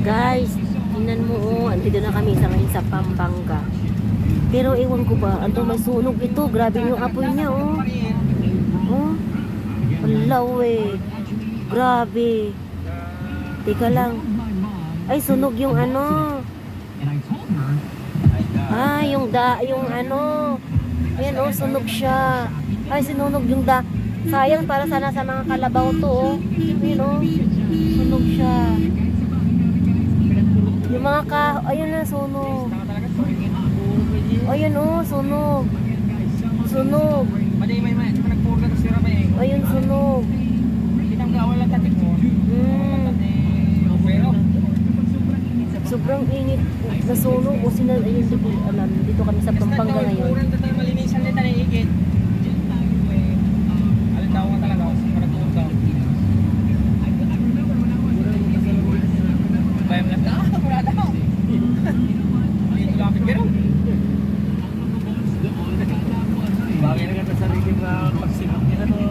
Guys, tingnan mo oh, andito na kami sa ngayon sa Pampanga. Pero ewan ko ba, ando may sunog ito. Grabe yung apoy niya oh. Oh. Wala eh. Grabe. Teka lang. Ay, sunog yung ano. Ah, yung da, yung ano. Ayan oh, sunog siya. Ay, sinunog yung da. Sayang para sana sa mga kalabaw to oh. Ayan oh. Sunog siya. Yung mga ka, ayun na, sunog. Ayun oh, sunog. Sunog. Madi may may nagpurga sa sira ba eh. Ayun, sunog. Kitang gawal lang tatik mo. Hmm. Sobrang init na sunog. O sina, ayun, di ko alam. Dito kami sa Pampanga ngayon. Tayo malinisan nito na Bagay na ganda sa rigid na pagsimot nila to.